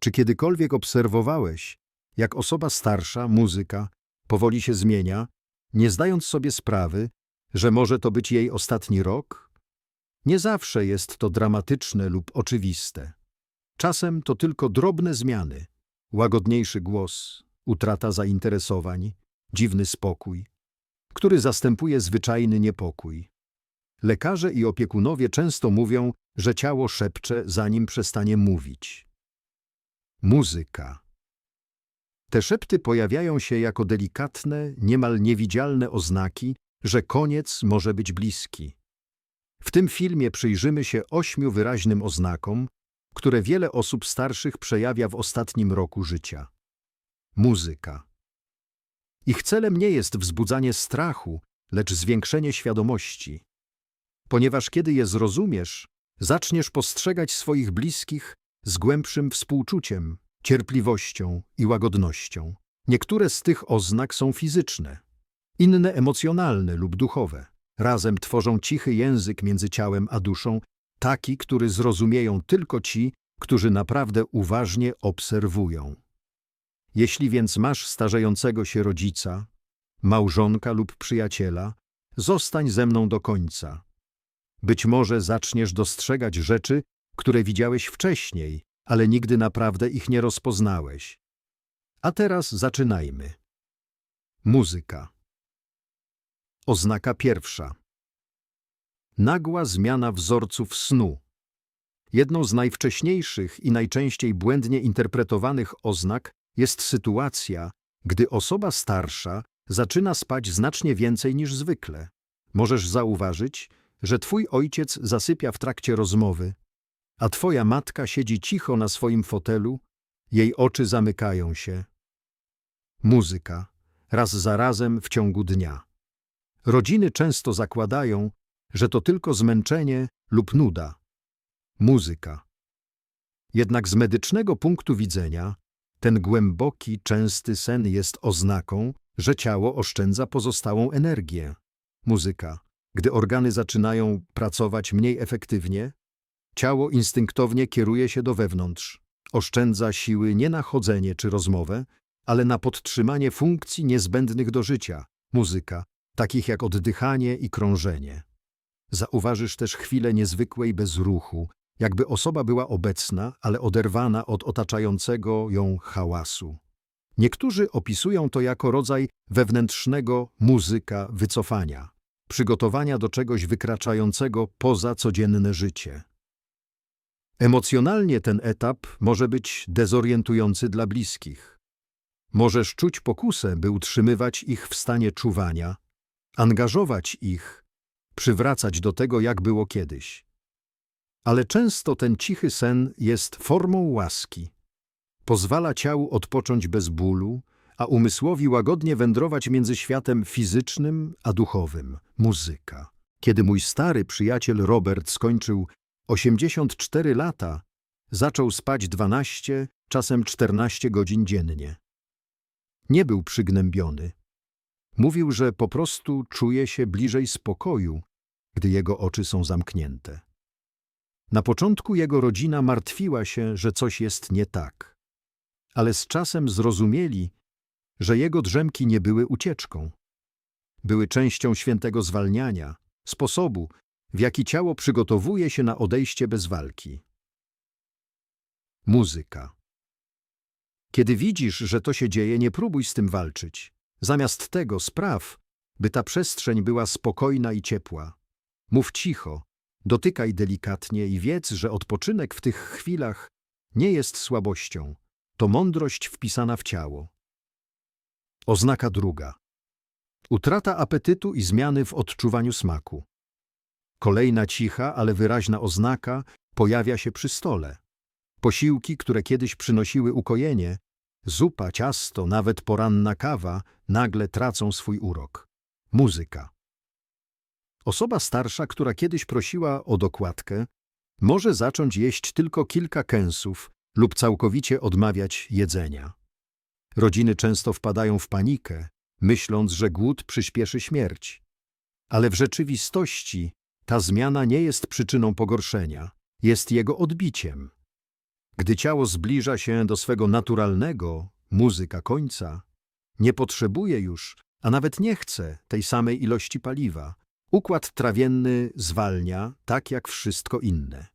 Czy kiedykolwiek obserwowałeś, jak osoba starsza, muzyka, powoli się zmienia, nie zdając sobie sprawy, że może to być jej ostatni rok? Nie zawsze jest to dramatyczne lub oczywiste. Czasem to tylko drobne zmiany, łagodniejszy głos, utrata zainteresowań, dziwny spokój, który zastępuje zwyczajny niepokój. Lekarze i opiekunowie często mówią, że ciało szepcze, zanim przestanie mówić. Muzyka. Te szepty pojawiają się jako delikatne, niemal niewidzialne oznaki, że koniec może być bliski. W tym filmie przyjrzymy się ośmiu wyraźnym oznakom, które wiele osób starszych przejawia w ostatnim roku życia. Muzyka. Ich celem nie jest wzbudzanie strachu, lecz zwiększenie świadomości. Ponieważ kiedy je zrozumiesz, zaczniesz postrzegać swoich bliskich z głębszym współczuciem, cierpliwością i łagodnością. Niektóre z tych oznak są fizyczne, inne emocjonalne lub duchowe. Razem tworzą cichy język między ciałem a duszą, taki, który zrozumieją tylko ci, którzy naprawdę uważnie obserwują. Jeśli więc masz starzejącego się rodzica, małżonka lub przyjaciela, zostań ze mną do końca. Być może zaczniesz dostrzegać rzeczy, które widziałeś wcześniej, ale nigdy naprawdę ich nie rozpoznałeś. A teraz zaczynajmy. Muzyka. Oznaka pierwsza. Nagła zmiana wzorców snu. Jedną z najwcześniejszych i najczęściej błędnie interpretowanych oznak jest sytuacja, gdy osoba starsza zaczyna spać znacznie więcej niż zwykle. Możesz zauważyć, że twój ojciec zasypia w trakcie rozmowy, a twoja matka siedzi cicho na swoim fotelu, jej oczy zamykają się. Muzyka, raz za razem w ciągu dnia. Rodziny często zakładają, że to tylko zmęczenie lub nuda. Muzyka. Jednak z medycznego punktu widzenia ten głęboki, częsty sen jest oznaką, że ciało oszczędza pozostałą energię. Muzyka. Gdy organy zaczynają pracować mniej efektywnie, ciało instynktownie kieruje się do wewnątrz. Oszczędza siły nie na chodzenie czy rozmowę, ale na podtrzymanie funkcji niezbędnych do życia. Muzyka, takich jak oddychanie i krążenie. Zauważysz też chwilę niezwykłej bezruchu, jakby osoba była obecna, ale oderwana od otaczającego ją hałasu. Niektórzy opisują to jako rodzaj wewnętrznego muzyka wycofania, przygotowania do czegoś wykraczającego poza codzienne życie. Emocjonalnie ten etap może być dezorientujący dla bliskich. Możesz czuć pokusę, by utrzymywać ich w stanie czuwania, angażować ich, przywracać do tego, jak było kiedyś. Ale często ten cichy sen jest formą łaski. Pozwala ciału odpocząć bez bólu, a umysłowi łagodnie wędrować między światem fizycznym a duchowym. Muzyka. Kiedy mój stary przyjaciel Robert skończył 84 lata, zaczął spać 12, czasem 14 godzin dziennie. Nie był przygnębiony. Mówił, że po prostu czuje się bliżej spokoju, gdy jego oczy są zamknięte. Na początku jego rodzina martwiła się, że coś jest nie tak, ale z czasem zrozumieli, że jego drzemki nie były ucieczką. Były częścią świętego zwalniania, sposobu, w jaki ciało przygotowuje się na odejście bez walki. Muzyka. Kiedy widzisz, że to się dzieje, nie próbuj z tym walczyć. Zamiast tego spraw, by ta przestrzeń była spokojna i ciepła. Mów cicho, dotykaj delikatnie i wiedz, że odpoczynek w tych chwilach nie jest słabością, to mądrość wpisana w ciało. Oznaka druga. Utrata apetytu i zmiany w odczuwaniu smaku. Kolejna cicha, ale wyraźna oznaka pojawia się przy stole. Posiłki, które kiedyś przynosiły ukojenie, zupa, ciasto, nawet poranna kawa, nagle tracą swój urok. Muzyka. Osoba starsza, która kiedyś prosiła o dokładkę, może zacząć jeść tylko kilka kęsów lub całkowicie odmawiać jedzenia. Rodziny często wpadają w panikę, myśląc, że głód przyspieszy śmierć. Ale w rzeczywistości ta zmiana nie jest przyczyną pogorszenia, jest jego odbiciem. Gdy ciało zbliża się do swego naturalnego, muzyka końca, nie potrzebuje już, a nawet nie chce tej samej ilości paliwa. Układ trawienny zwalnia, tak jak wszystko inne.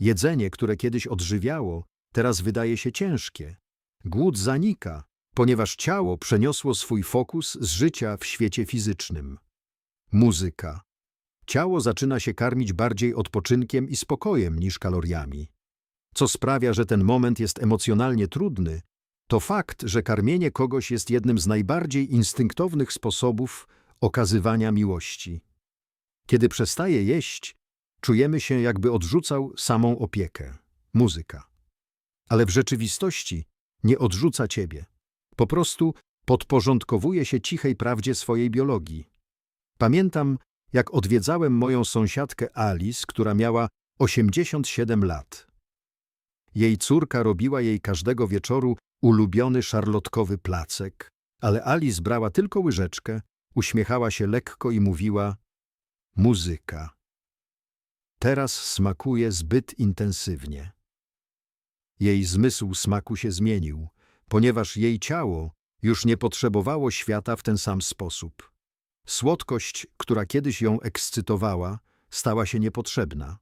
Jedzenie, które kiedyś odżywiało, teraz wydaje się ciężkie. Głód zanika, ponieważ ciało przeniosło swój fokus z życia w świecie fizycznym. Muzyka. Ciało zaczyna się karmić bardziej odpoczynkiem i spokojem niż kaloriami. Co sprawia, że ten moment jest emocjonalnie trudny, to fakt, że karmienie kogoś jest jednym z najbardziej instynktownych sposobów okazywania miłości. Kiedy przestaje jeść, czujemy się, jakby odrzucał samą opiekę muzyka. Ale w rzeczywistości nie odrzuca ciebie. Po prostu podporządkowuje się cichej prawdzie swojej biologii. Pamiętam, jak odwiedzałem moją sąsiadkę Alice, która miała 87 lat. Jej córka robiła jej każdego wieczoru ulubiony szarlotkowy placek, ale Alice brała tylko łyżeczkę, uśmiechała się lekko i mówiła muzyka. Teraz smakuje zbyt intensywnie. Jej zmysł smaku się zmienił, ponieważ jej ciało już nie potrzebowało świata w ten sam sposób. Słodkość, która kiedyś ją ekscytowała, stała się niepotrzebna.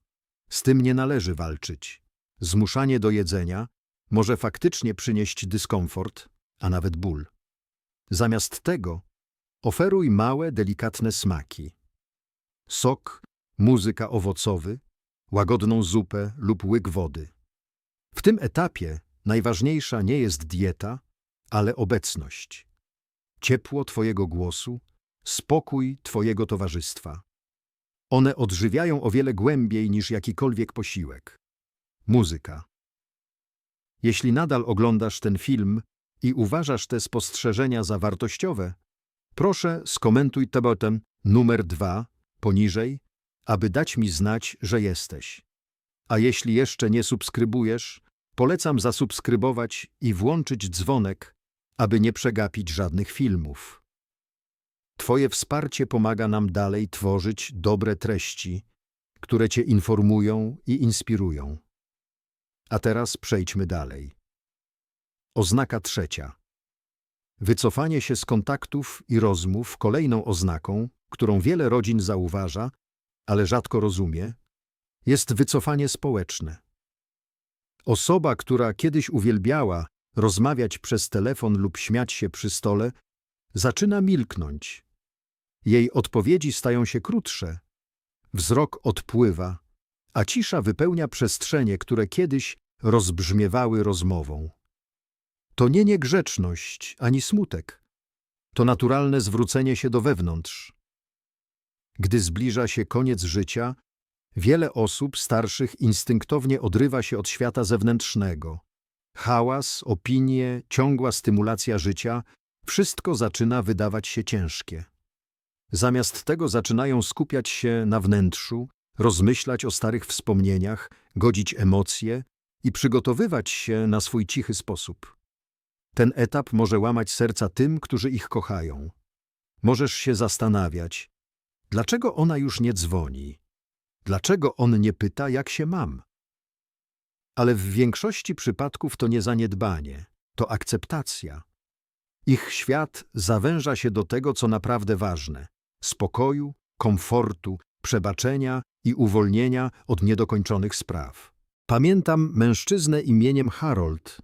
Z tym nie należy walczyć. Zmuszanie do jedzenia może faktycznie przynieść dyskomfort, a nawet ból. Zamiast tego oferuj małe, delikatne smaki. Sok, muzyka owocowy, łagodną zupę lub łyk wody. W tym etapie najważniejsza nie jest dieta, ale obecność. Ciepło Twojego głosu, spokój Twojego towarzystwa. One odżywiają o wiele głębiej niż jakikolwiek posiłek. Muzyka. Jeśli nadal oglądasz ten film i uważasz te spostrzeżenia za wartościowe, proszę skomentuj tematem numer dwa poniżej, aby dać mi znać, że jesteś. A jeśli jeszcze nie subskrybujesz, polecam zasubskrybować i włączyć dzwonek, aby nie przegapić żadnych filmów. Twoje wsparcie pomaga nam dalej tworzyć dobre treści, które Cię informują i inspirują. A teraz przejdźmy dalej. Oznaka trzecia. Wycofanie się z kontaktów i rozmów kolejną oznaką, którą wiele rodzin zauważa, ale rzadko rozumie, jest wycofanie społeczne. Osoba, która kiedyś uwielbiała rozmawiać przez telefon lub śmiać się przy stole, zaczyna milknąć. Jej odpowiedzi stają się krótsze. Wzrok odpływa, a cisza wypełnia przestrzenie, które kiedyś rozbrzmiewały rozmową. To nie niegrzeczność ani smutek. To naturalne zwrócenie się do wewnątrz. Gdy zbliża się koniec życia, wiele osób starszych instynktownie odrywa się od świata zewnętrznego. Hałas, opinie, ciągła stymulacja życia wszystko zaczyna wydawać się ciężkie. Zamiast tego zaczynają skupiać się na wnętrzu, rozmyślać o starych wspomnieniach, godzić emocje i przygotowywać się na swój cichy sposób. Ten etap może łamać serca tym, którzy ich kochają. Możesz się zastanawiać, dlaczego ona już nie dzwoni? Dlaczego on nie pyta, jak się mam? Ale w większości przypadków to nie zaniedbanie, to akceptacja. Ich świat zawęża się do tego, co naprawdę ważne spokoju, komfortu, przebaczenia i uwolnienia od niedokończonych spraw. Pamiętam mężczyznę imieniem Harold,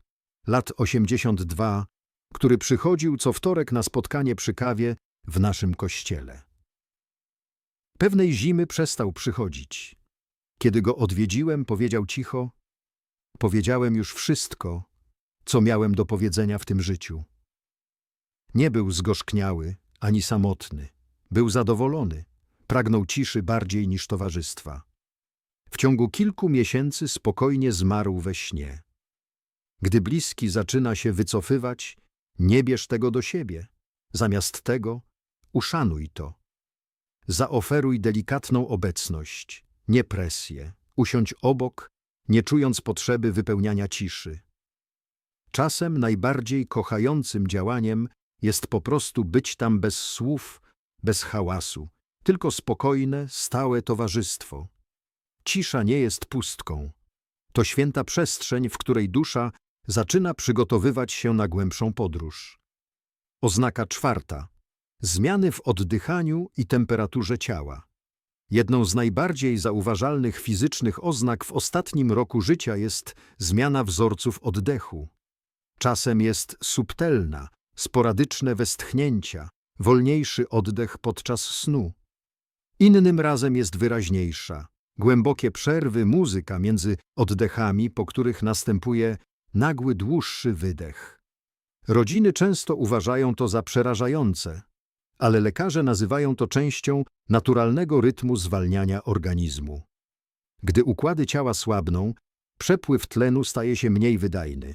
lat 82, który przychodził co wtorek na spotkanie przy kawie w naszym kościele. Pewnej zimy przestał przychodzić. Kiedy go odwiedziłem, powiedział cicho: Powiedziałem już wszystko, co miałem do powiedzenia w tym życiu. Nie był zgorzkniały ani samotny. Był zadowolony, pragnął ciszy bardziej niż towarzystwa. W ciągu kilku miesięcy spokojnie zmarł we śnie. Gdy bliski zaczyna się wycofywać, nie bierz tego do siebie. Zamiast tego uszanuj to. Zaoferuj delikatną obecność, nie presję. Usiądź obok, nie czując potrzeby wypełniania ciszy. Czasem najbardziej kochającym działaniem jest po prostu być tam bez słów, bez hałasu, tylko spokojne, stałe towarzystwo. Cisza nie jest pustką. To święta przestrzeń, w której dusza zaczyna przygotowywać się na głębszą podróż. Oznaka czwarta. Zmiany w oddychaniu i temperaturze ciała. Jedną z najbardziej zauważalnych fizycznych oznak w ostatnim roku życia jest zmiana wzorców oddechu. Czasem jest subtelna, sporadyczne westchnięcia, wolniejszy oddech podczas snu. Innym razem jest wyraźniejsza, głębokie przerwy, muzyka między oddechami, po których następuje nagły, dłuższy wydech. Rodziny często uważają to za przerażające, ale lekarze nazywają to częścią naturalnego rytmu zwalniania organizmu. Gdy układy ciała słabną, przepływ tlenu staje się mniej wydajny.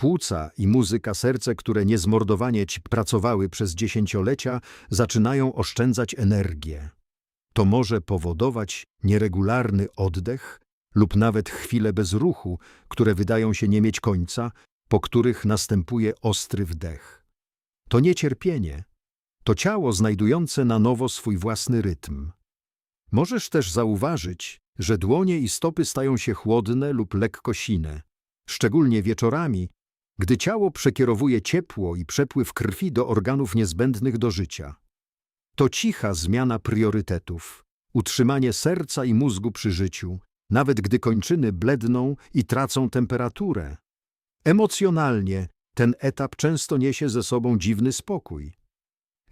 Płuca i muzyka serce, które niezmordowanie ci pracowały przez dziesięciolecia, zaczynają oszczędzać energię. To może powodować nieregularny oddech lub nawet chwile bez ruchu, które wydają się nie mieć końca, po których następuje ostry wdech. To nie cierpienie, to ciało znajdujące na nowo swój własny rytm. Możesz też zauważyć, że dłonie i stopy stają się chłodne lub lekko sine, szczególnie wieczorami, gdy ciało przekierowuje ciepło i przepływ krwi do organów niezbędnych do życia. To cicha zmiana priorytetów, utrzymanie serca i mózgu przy życiu, nawet gdy kończyny bledną i tracą temperaturę. Emocjonalnie ten etap często niesie ze sobą dziwny spokój.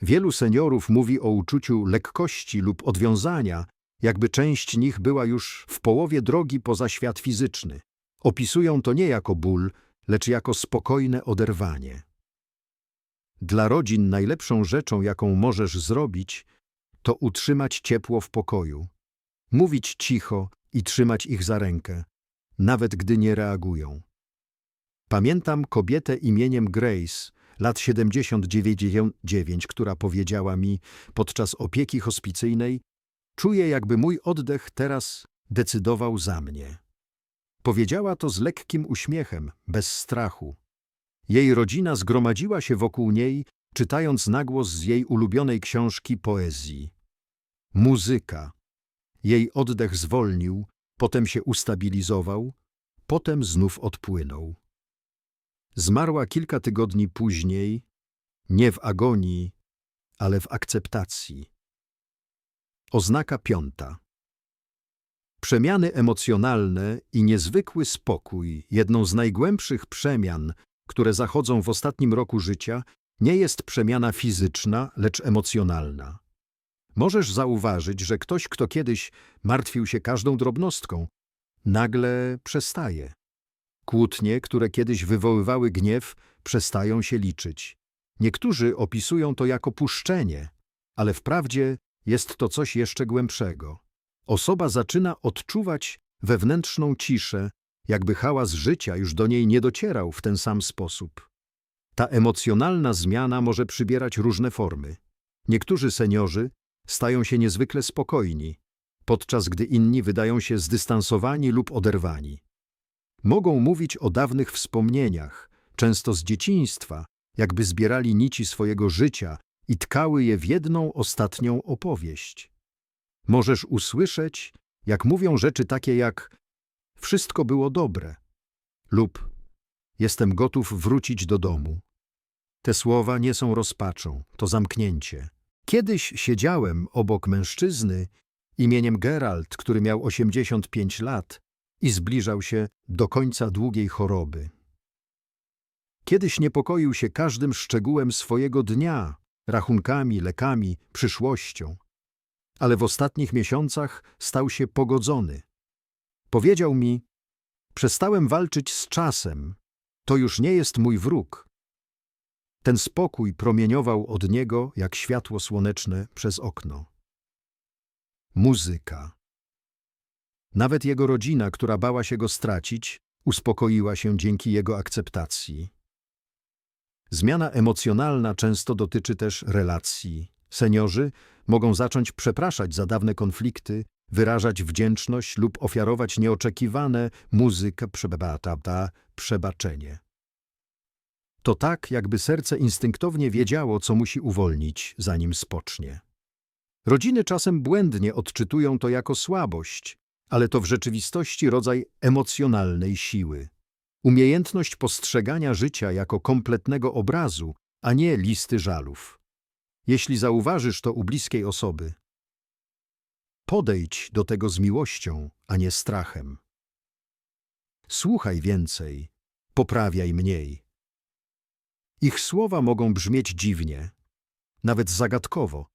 Wielu seniorów mówi o uczuciu lekkości lub odwiązania, jakby część nich była już w połowie drogi poza świat fizyczny. Opisują to nie jako ból, lecz jako spokojne oderwanie. Dla rodzin najlepszą rzeczą, jaką możesz zrobić, to utrzymać ciepło w pokoju, mówić cicho i trzymać ich za rękę, nawet gdy nie reagują. Pamiętam kobietę imieniem Grace, lat 79, która powiedziała mi podczas opieki hospicyjnej, czuję jakby mój oddech teraz decydował za mnie. Powiedziała to z lekkim uśmiechem, bez strachu. Jej rodzina zgromadziła się wokół niej, czytając nagłos z jej ulubionej książki poezji. Muzyka. Jej oddech zwolnił, potem się ustabilizował, potem znów odpłynął. Zmarła kilka tygodni później, nie w agonii, ale w akceptacji. Oznaka piąta. Przemiany emocjonalne i niezwykły spokój, jedną z najgłębszych przemian, które zachodzą w ostatnim roku życia, nie jest przemiana fizyczna, lecz emocjonalna. Możesz zauważyć, że ktoś, kto kiedyś martwił się każdą drobnostką, nagle przestaje. Kłótnie, które kiedyś wywoływały gniew, przestają się liczyć. Niektórzy opisują to jako puszczenie, ale wprawdzie jest to coś jeszcze głębszego. Osoba zaczyna odczuwać wewnętrzną ciszę, jakby hałas życia już do niej nie docierał w ten sam sposób. Ta emocjonalna zmiana może przybierać różne formy. Niektórzy seniorzy stają się niezwykle spokojni, podczas gdy inni wydają się zdystansowani lub oderwani. Mogą mówić o dawnych wspomnieniach, często z dzieciństwa, jakby zbierali nici swojego życia i tkały je w jedną ostatnią opowieść. Możesz usłyszeć, jak mówią rzeczy takie jak wszystko było dobre lub jestem gotów wrócić do domu. Te słowa nie są rozpaczą, to zamknięcie. Kiedyś siedziałem obok mężczyzny imieniem Gerald, który miał 85 lat i zbliżał się do końca długiej choroby. Kiedyś niepokoił się każdym szczegółem swojego dnia, rachunkami, lekami, przyszłością. Ale w ostatnich miesiącach stał się pogodzony. Powiedział mi, przestałem walczyć z czasem, to już nie jest mój wróg. Ten spokój promieniował od niego jak światło słoneczne przez okno. Muzyka. Nawet jego rodzina, która bała się go stracić, uspokoiła się dzięki jego akceptacji. Zmiana emocjonalna często dotyczy też relacji. Seniorzy mogą zacząć przepraszać za dawne konflikty, wyrażać wdzięczność lub ofiarować nieoczekiwane muzykę przebata, przebaczenie. To tak, jakby serce instynktownie wiedziało, co musi uwolnić, zanim spocznie. Rodziny czasem błędnie odczytują to jako słabość, ale to w rzeczywistości rodzaj emocjonalnej siły. Umiejętność postrzegania życia jako kompletnego obrazu, a nie listy żalów. Jeśli zauważysz to u bliskiej osoby, podejdź do tego z miłością, a nie strachem. Słuchaj więcej, poprawiaj mniej. Ich słowa mogą brzmieć dziwnie, nawet zagadkowo,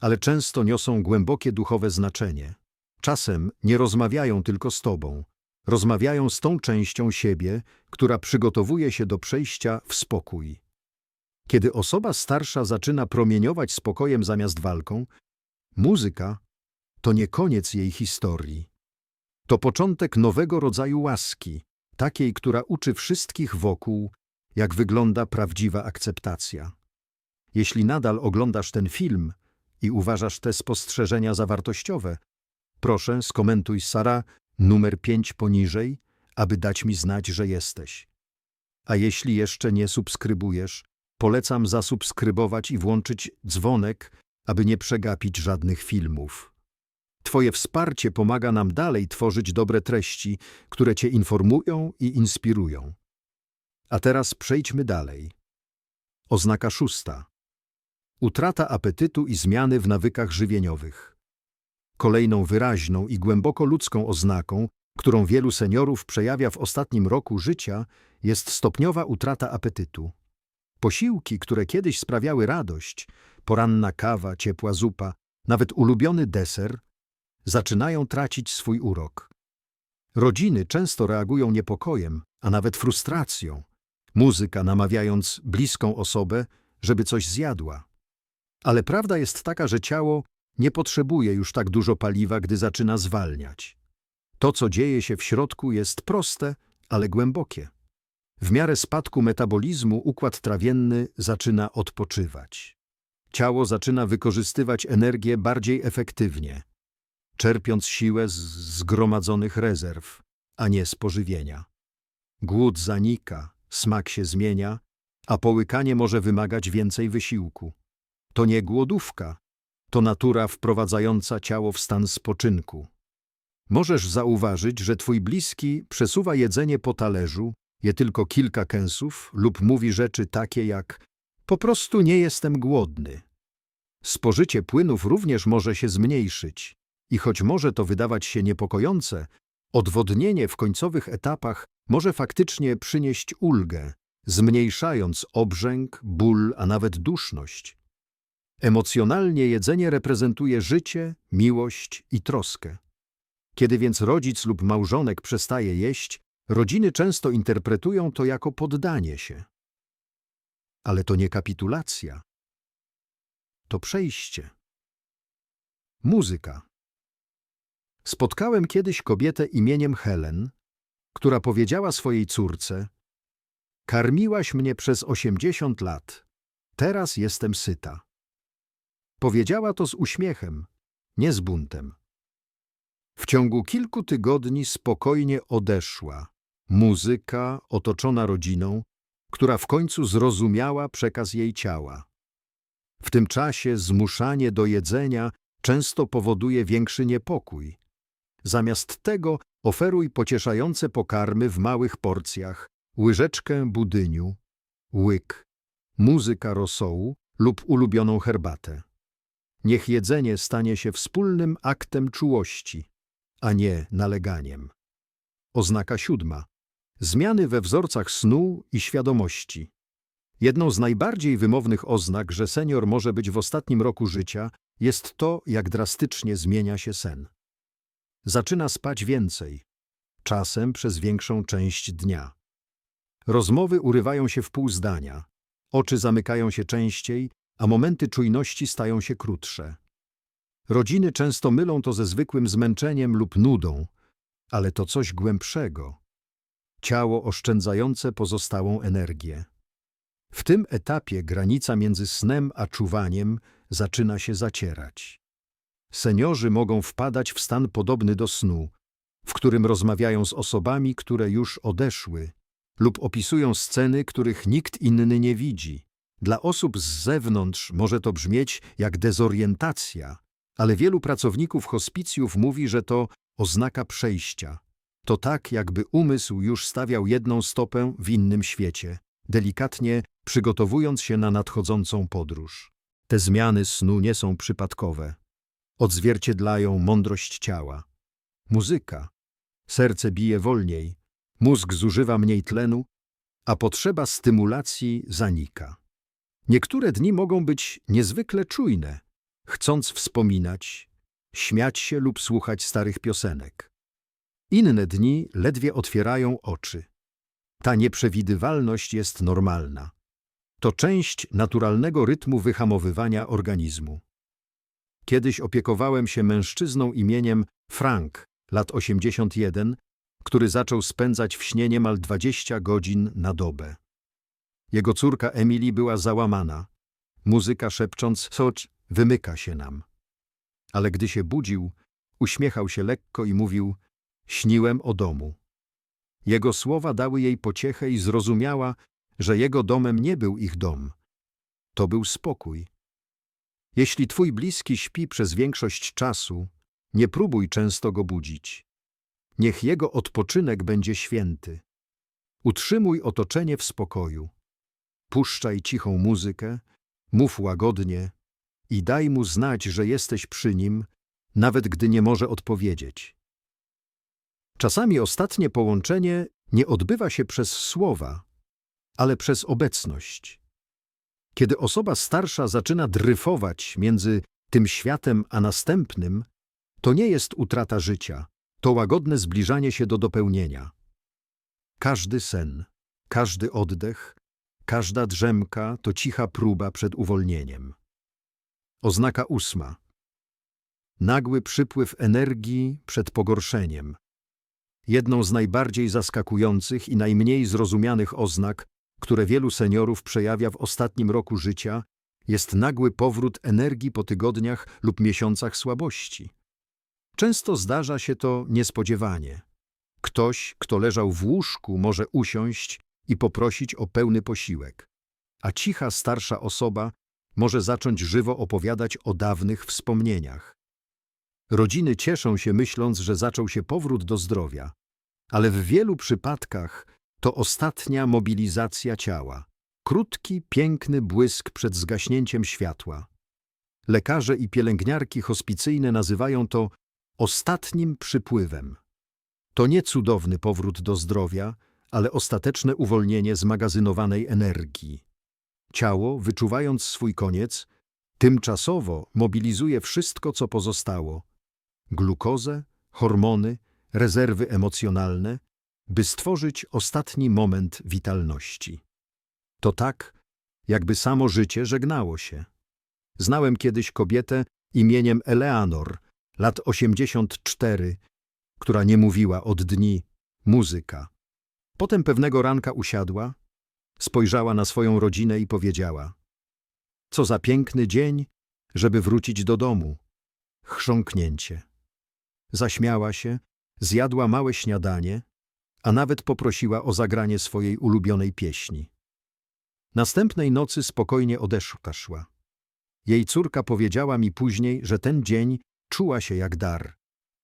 ale często niosą głębokie duchowe znaczenie. Czasem nie rozmawiają tylko z tobą, rozmawiają z tą częścią siebie, która przygotowuje się do przejścia w spokój. Kiedy osoba starsza zaczyna promieniować spokojem zamiast walką, muzyka to nie koniec jej historii. To początek nowego rodzaju łaski, takiej, która uczy wszystkich wokół, jak wygląda prawdziwa akceptacja. Jeśli nadal oglądasz ten film i uważasz te spostrzeżenia za wartościowe, proszę skomentuj Sara numer 5 poniżej, aby dać mi znać, że jesteś. A jeśli jeszcze nie subskrybujesz, polecam zasubskrybować i włączyć dzwonek, aby nie przegapić żadnych filmów. Twoje wsparcie pomaga nam dalej tworzyć dobre treści, które Cię informują i inspirują. A teraz przejdźmy dalej. Oznaka szósta. Utrata apetytu i zmiany w nawykach żywieniowych. Kolejną wyraźną i głęboko ludzką oznaką, którą wielu seniorów przejawia w ostatnim roku życia, jest stopniowa utrata apetytu. Posiłki, które kiedyś sprawiały radość, poranna kawa, ciepła zupa, nawet ulubiony deser, zaczynają tracić swój urok. Rodziny często reagują niepokojem, a nawet frustracją. Muzyka namawiając bliską osobę, żeby coś zjadła. Ale prawda jest taka, że ciało nie potrzebuje już tak dużo paliwa, gdy zaczyna zwalniać. To, co dzieje się w środku, jest proste, ale głębokie. W miarę spadku metabolizmu układ trawienny zaczyna odpoczywać. Ciało zaczyna wykorzystywać energię bardziej efektywnie, czerpiąc siłę z zgromadzonych rezerw, a nie z pożywienia. Głód zanika, smak się zmienia, a połykanie może wymagać więcej wysiłku. To nie głodówka, to natura wprowadzająca ciało w stan spoczynku. Możesz zauważyć, że twój bliski przesuwa jedzenie po talerzu, je tylko kilka kęsów lub mówi rzeczy takie jak po prostu nie jestem głodny. Spożycie płynów również może się zmniejszyć i choć może to wydawać się niepokojące, odwodnienie w końcowych etapach może faktycznie przynieść ulgę, zmniejszając obrzęk, ból, a nawet duszność. Emocjonalnie jedzenie reprezentuje życie, miłość i troskę. Kiedy więc rodzic lub małżonek przestaje jeść, rodziny często interpretują to jako poddanie się. Ale to nie kapitulacja. To przejście. Muzyka. Spotkałem kiedyś kobietę imieniem Helen, która powiedziała swojej córce: Karmiłaś mnie przez osiemdziesiąt lat, teraz jestem syta. Powiedziała to z uśmiechem, nie z buntem. W ciągu kilku tygodni spokojnie odeszła. Muzyka otoczona rodziną, która w końcu zrozumiała przekaz jej ciała. W tym czasie zmuszanie do jedzenia często powoduje większy niepokój. Zamiast tego oferuj pocieszające pokarmy w małych porcjach, łyżeczkę budyniu, łyk, muzyka rosołu lub ulubioną herbatę. Niech jedzenie stanie się wspólnym aktem czułości, a nie naleganiem. Oznaka siódma. Zmiany we wzorcach snu i świadomości. Jedną z najbardziej wymownych oznak, że senior może być w ostatnim roku życia, jest to, jak drastycznie zmienia się sen. Zaczyna spać więcej, czasem przez większą część dnia. Rozmowy urywają się w pół zdania, oczy zamykają się częściej, a momenty czujności stają się krótsze. Rodziny często mylą to ze zwykłym zmęczeniem lub nudą, ale to coś głębszego. Ciało oszczędzające pozostałą energię. W tym etapie granica między snem a czuwaniem zaczyna się zacierać. Seniorzy mogą wpadać w stan podobny do snu, w którym rozmawiają z osobami, które już odeszły, lub opisują sceny, których nikt inny nie widzi. Dla osób z zewnątrz może to brzmieć jak dezorientacja, ale wielu pracowników hospicjów mówi, że to oznaka przejścia. To tak, jakby umysł już stawiał jedną stopę w innym świecie, delikatnie przygotowując się na nadchodzącą podróż. Te zmiany snu nie są przypadkowe. Odzwierciedlają mądrość ciała. Muzyka. Serce bije wolniej, mózg zużywa mniej tlenu, a potrzeba stymulacji zanika. Niektóre dni mogą być niezwykle czujne, chcąc wspominać, śmiać się lub słuchać starych piosenek. Inne dni ledwie otwierają oczy. Ta nieprzewidywalność jest normalna. To część naturalnego rytmu wyhamowywania organizmu. Kiedyś opiekowałem się mężczyzną imieniem Frank, lat 81, który zaczął spędzać w śnie niemal 20 godzin na dobę. Jego córka Emily była załamana. Muzyka szepcząc Socz wymyka się nam. Ale gdy się budził, uśmiechał się lekko i mówił Śniłem o domu. Jego słowa dały jej pociechę i zrozumiała, że jego domem nie był ich dom. To był spokój. Jeśli twój bliski śpi przez większość czasu, nie próbuj często go budzić. Niech jego odpoczynek będzie święty. Utrzymuj otoczenie w spokoju. Puszczaj cichą muzykę, mów łagodnie i daj mu znać, że jesteś przy nim, nawet gdy nie może odpowiedzieć. Czasami ostatnie połączenie nie odbywa się przez słowa, ale przez obecność. Kiedy osoba starsza zaczyna dryfować między tym światem a następnym, to nie jest utrata życia, to łagodne zbliżanie się do dopełnienia. Każdy sen, każdy oddech, każda drzemka to cicha próba przed uwolnieniem. Oznaka ósma. Nagły przypływ energii przed pogorszeniem. Jedną z najbardziej zaskakujących i najmniej zrozumianych oznak, które wielu seniorów przejawia w ostatnim roku życia, jest nagły powrót energii po tygodniach lub miesiącach słabości. Często zdarza się to niespodziewanie. Ktoś, kto leżał w łóżku, może usiąść i poprosić o pełny posiłek, a cicha starsza osoba może zacząć żywo opowiadać o dawnych wspomnieniach. Rodziny cieszą się myśląc, że zaczął się powrót do zdrowia, ale w wielu przypadkach to ostatnia mobilizacja ciała. Krótki, piękny błysk przed zgaśnięciem światła. Lekarze i pielęgniarki hospicyjne nazywają to ostatnim przypływem. To nie cudowny powrót do zdrowia, ale ostateczne uwolnienie zmagazynowanej energii. Ciało, wyczuwając swój koniec, tymczasowo mobilizuje wszystko, co pozostało. Glukozę, hormony, rezerwy emocjonalne, by stworzyć ostatni moment witalności. To tak, jakby samo życie żegnało się. Znałem kiedyś kobietę imieniem Eleanor, lat 84, która nie mówiła od dni muzyka. Potem pewnego ranka usiadła, spojrzała na swoją rodzinę i powiedziała Co za piękny dzień, żeby wrócić do domu. Chrząknięcie. Zaśmiała się, zjadła małe śniadanie, a nawet poprosiła o zagranie swojej ulubionej pieśni. Następnej nocy spokojnie odeszła. Jej córka powiedziała mi później, że ten dzień czuła się jak dar,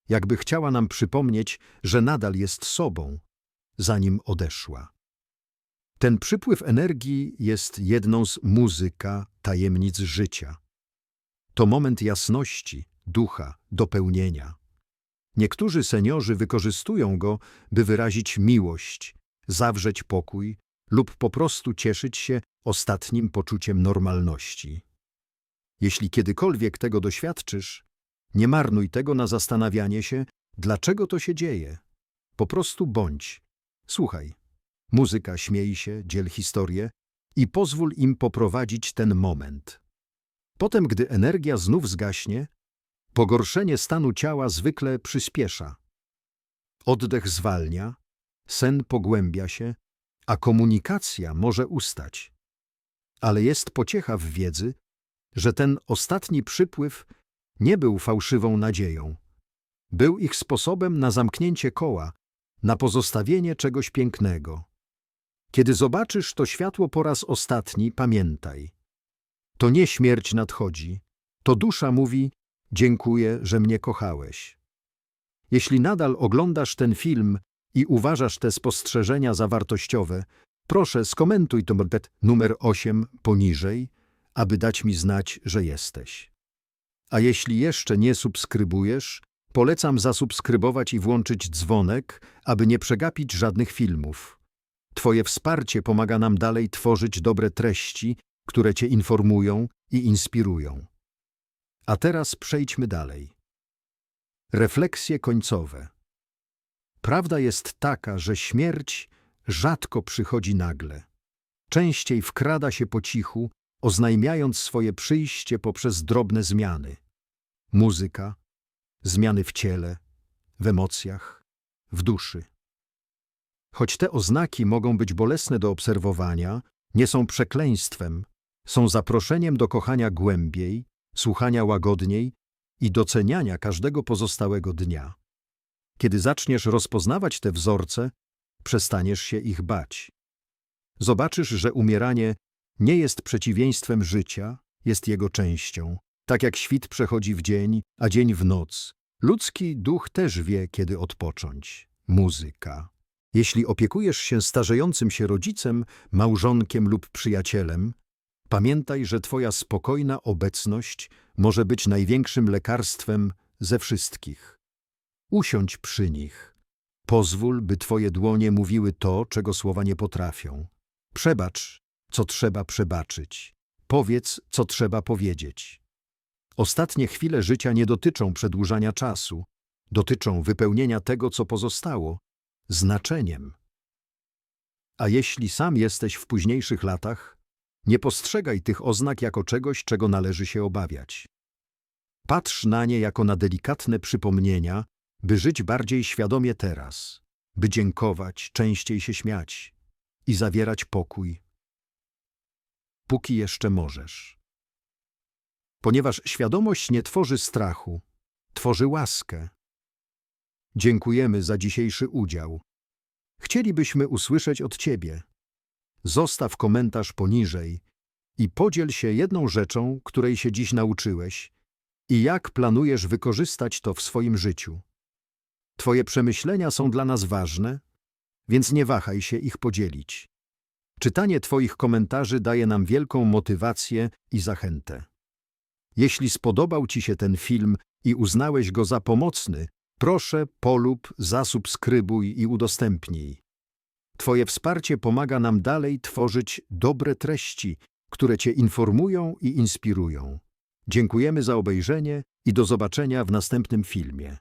jakby chciała nam przypomnieć, że nadal jest sobą, zanim odeszła. Ten przypływ energii jest jedną z muzyka tajemnic życia. To moment jasności, ducha, dopełnienia. Niektórzy seniorzy wykorzystują go, by wyrazić miłość, zawrzeć pokój lub po prostu cieszyć się ostatnim poczuciem normalności. Jeśli kiedykolwiek tego doświadczysz, nie marnuj tego na zastanawianie się, dlaczego to się dzieje. Po prostu bądź. Słuchaj. Muzyka, śmiej się, dziel historię i pozwól im poprowadzić ten moment. Potem, gdy energia znów zgaśnie, pogorszenie stanu ciała zwykle przyspiesza. Oddech zwalnia, sen pogłębia się, a komunikacja może ustać. Ale jest pociecha w wiedzy, że ten ostatni przypływ nie był fałszywą nadzieją. Był ich sposobem na zamknięcie koła, na pozostawienie czegoś pięknego. Kiedy zobaczysz to światło po raz ostatni, pamiętaj. To nie śmierć nadchodzi, to dusza mówi, dziękuję, że mnie kochałeś. Jeśli nadal oglądasz ten film i uważasz te spostrzeżenia za wartościowe, proszę skomentuj to numer 8 poniżej, aby dać mi znać, że jesteś. A jeśli jeszcze nie subskrybujesz, polecam zasubskrybować i włączyć dzwonek, aby nie przegapić żadnych filmów. Twoje wsparcie pomaga nam dalej tworzyć dobre treści, które Cię informują i inspirują. A teraz przejdźmy dalej. Refleksje końcowe. Prawda jest taka, że śmierć rzadko przychodzi nagle. Częściej wkrada się po cichu, oznajmiając swoje przyjście poprzez drobne zmiany. Muzyka, zmiany w ciele, w emocjach, w duszy. Choć te oznaki mogą być bolesne do obserwowania, nie są przekleństwem, są zaproszeniem do kochania głębiej, słuchania łagodniej i doceniania każdego pozostałego dnia. Kiedy zaczniesz rozpoznawać te wzorce, przestaniesz się ich bać. Zobaczysz, że umieranie nie jest przeciwieństwem życia, jest jego częścią. Tak jak świt przechodzi w dzień, a dzień w noc. Ludzki duch też wie, kiedy odpocząć. Muzyka. Jeśli opiekujesz się starzejącym się rodzicem, małżonkiem lub przyjacielem, pamiętaj, że twoja spokojna obecność może być największym lekarstwem ze wszystkich. Usiądź przy nich. Pozwól, by twoje dłonie mówiły to, czego słowa nie potrafią. Przebacz, co trzeba przebaczyć. Powiedz, co trzeba powiedzieć. Ostatnie chwile życia nie dotyczą przedłużania czasu, dotyczą wypełnienia tego, co pozostało, znaczeniem. A jeśli sam jesteś w późniejszych latach, nie postrzegaj tych oznak jako czegoś, czego należy się obawiać. Patrz na nie jako na delikatne przypomnienia, by żyć bardziej świadomie teraz, by dziękować, częściej się śmiać i zawierać pokój, póki jeszcze możesz. Ponieważ świadomość nie tworzy strachu, tworzy łaskę. Dziękujemy za dzisiejszy udział. Chcielibyśmy usłyszeć od Ciebie. Zostaw komentarz poniżej i podziel się jedną rzeczą, której się dziś nauczyłeś i jak planujesz wykorzystać to w swoim życiu. Twoje przemyślenia są dla nas ważne, więc nie wahaj się ich podzielić. Czytanie Twoich komentarzy daje nam wielką motywację i zachętę. Jeśli spodobał Ci się ten film i uznałeś go za pomocny, proszę polub, zasubskrybuj i udostępnij. Twoje wsparcie pomaga nam dalej tworzyć dobre treści, które Cię informują i inspirują. Dziękujemy za obejrzenie i do zobaczenia w następnym filmie.